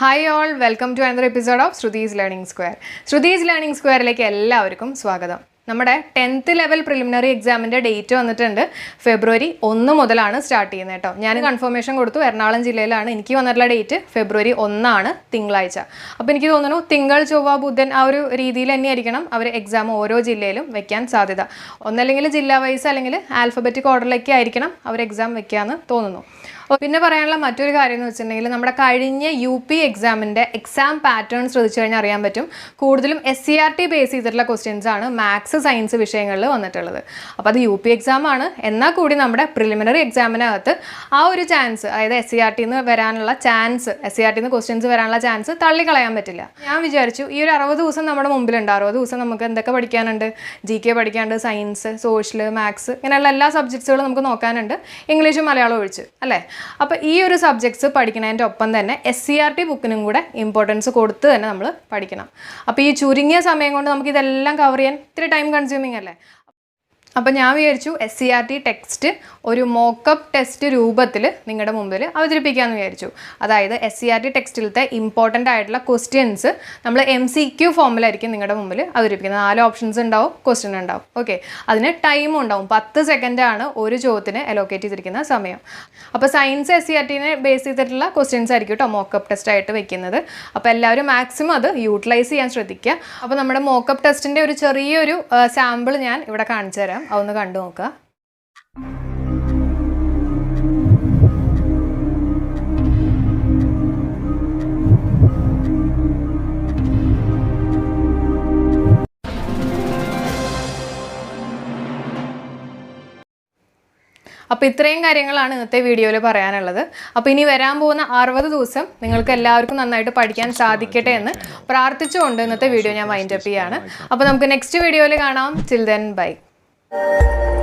Hi all welcome to another episode of Shruthi's learning square Shruthi's learning സ്ക്വയറിലേക്ക് എല്ലാവർക്കും സ്വാഗതം. നമ്മുടെ tenth level preliminary എക്സാമിന്റെ date വന്നിട്ടുണ്ട്. ഫെബ്രുവരി ഒന്ന് മുതലാണ് സ്റ്റാർട്ട് ചെയ്യുന്നത് കേട്ടോ. ഞാൻ കൺഫർമേഷൻ കൊടുത്തു. എറണാകുളം ജില്ലയിലാണ്. എനിക്ക് വന്നിട്ടുള്ള ഡേറ്റ് ഫെബ്രുവരി ഒന്നാണ് തിങ്കളാഴ്ച. അപ്പോൾ എനിക്ക് തോന്നുന്നു തിങ്കൾ ചൊവ്വ ബുധൻ ആ ഒരു രീതിയിൽ തന്നെയായിരിക്കണം അവർ എക്സാം ഓരോ ജില്ലയിലും വെക്കാൻ സാധ്യത. ഒന്നല്ലെങ്കിൽ ജില്ലാ വൈസ് അല്ലെങ്കിൽ ആൽഫബറ്റിക് ഓർഡറിലേക്ക് ആയിരിക്കണം അവർ എക്സാം വെക്കാമെന്ന് തോന്നുന്നു. പിന്നെ പറയാനുള്ള മറ്റൊരു കാര്യം എന്ന് വെച്ചിട്ടുണ്ടെങ്കിൽ നമ്മുടെ കഴിഞ്ഞ യു പി എക്സാമിന്റെ എക്സാം പാറ്റേൺ ശ്രദ്ധിച്ചു കഴിഞ്ഞാൽ അറിയാൻ പറ്റും. കൂടുതലും S C R T base ചെയ്തിട്ടുള്ള ക്വസ്റ്റ്യൻസ് ആണ് മാത്സ് സയൻസ് വിഷയങ്ങളിൽ വന്നിട്ടുള്ളത്. അപ്പോൾ അത് യു പി എക്സാം ആണ്. എന്നാൽ കൂടി നമ്മുടെ പ്രിലിമിനറി എക്സാമിനകത്ത് ആ ഒരു ചാൻസ് അതായത് എസ് സി ആർ ടിന്ന് വരാനുള്ള ചാൻസ് എസ് സി ആർ ടിന്ന് ക്വസ്റ്റ്യൻസ് വരാനുള്ള ചാൻസ് തള്ളിക്കളയാൻ പറ്റില്ല. ഞാൻ വിചാരിച്ചു ഈ ഒരു അറുപത് ദിവസം നമ്മുടെ മുമ്പിലുണ്ട്. അറുപത് ദിവസം നമുക്ക് എന്തൊക്കെ പഠിക്കാനുണ്ട്? ജി കെ പഠിക്കാനുണ്ട് സയൻസ് സോഷ്യൽ മാത്സ് ഇങ്ങനെയുള്ള എല്ലാ സബ്ജക്ട്സുകളും നമുക്ക് നോക്കാനുണ്ട്. ഇംഗ്ലീഷും മലയാളവും ഒഴിച്ച്. അല്ലേ? അപ്പോൾ ഈ ഒരു സബ്ജക്ട്സ് പഠിക്കുന്നതിന്റെ ഒപ്പം തന്നെ എസ് സി ആർ ടി ബുക്കിനും കൂടെ ഇമ്പോർട്ടൻസ് കൊടുത്ത് തന്നെ നമ്മൾ പഠിക്കണം. അപ്പോൾ ഈ ചുരുങ്ങിയ സമയം കൊണ്ട് നമുക്ക് ഇതെല്ലാം കവർ ചെയ്യാൻ ഇത്തിരി ടൈം കൺസ്യൂമിങ് അല്ലേ? അപ്പോൾ ഞാൻ വിചാരിച്ചു S C R T text ഒരു മോക്കപ്പ് ടെസ്റ്റ് രൂപത്തിൽ നിങ്ങളുടെ മുമ്പിൽ അവതരിപ്പിക്കാമെന്ന് വിചാരിച്ചു. അതായത് എസ് സി ആർ ടി ടെക്സ്റ്റിലത്തെ ഇമ്പോർട്ടന്റ് ആയിട്ടുള്ള ക്വസ്റ്റ്യൻസ് നമ്മൾ എം സി ക്യു ഫോമിലായിരിക്കും നിങ്ങളുടെ മുമ്പിൽ അവതരിപ്പിക്കുന്നത്. നാല് ഓപ്ഷൻസ് ഉണ്ടാവും ക്വസ്റ്റ്യൻ ഉണ്ടാവും. ഓക്കെ അതിന് ടൈമും ഉണ്ടാവും. പത്ത് സെക്കൻഡാണ് ഒരു ചോദ്യത്തിന് അലോക്കേറ്റ് ചെയ്തിരിക്കുന്ന സമയം. അപ്പോൾ സയൻസ് എസ് സി ആർ ടീനെ ബേസ് ചെയ്തിട്ടുള്ള ക്വസ്റ്റ്യൻസ് ആയിരിക്കും കേട്ടോ മോക്കപ്പ് ടെസ്റ്റ് ആയിട്ട് വെക്കുന്നത്. അപ്പോൾ എല്ലാവരും മാക്സിമം അത് യൂട്ടിലൈസ് ചെയ്യാൻ ശ്രദ്ധിക്കുക. അപ്പോൾ നമ്മുടെ മോക്കപ്പ് ടെസ്റ്റിന്റെ ഒരു ചെറിയൊരു സാമ്പിൾ ഞാൻ ഇവിടെ കാണിച്ചു തരാം അതൊന്ന് കണ്ടു നോക്കുക അപ്പോൾ ഇത്രയും കാര്യങ്ങളാണ് ഇന്നത്തെ വീഡിയോയിൽ പറയാനുള്ളത്. അപ്പോൾ ഇനി വരാൻ പോകുന്ന അറുപത് ദിവസം നിങ്ങൾക്ക് എല്ലാവർക്കും നന്നായിട്ട് പഠിക്കാൻ സാധിക്കട്ടെ എന്ന് പ്രാർത്ഥിച്ചുകൊണ്ട് ഇന്നത്തെ വീഡിയോ ഞാൻ വൈൻഡപ്പ് ചെയ്യാണ്. അപ്പോൾ നമുക്ക് നെക്സ്റ്റ് വീഡിയോയിൽ കാണാം. Chill then bye Thank you.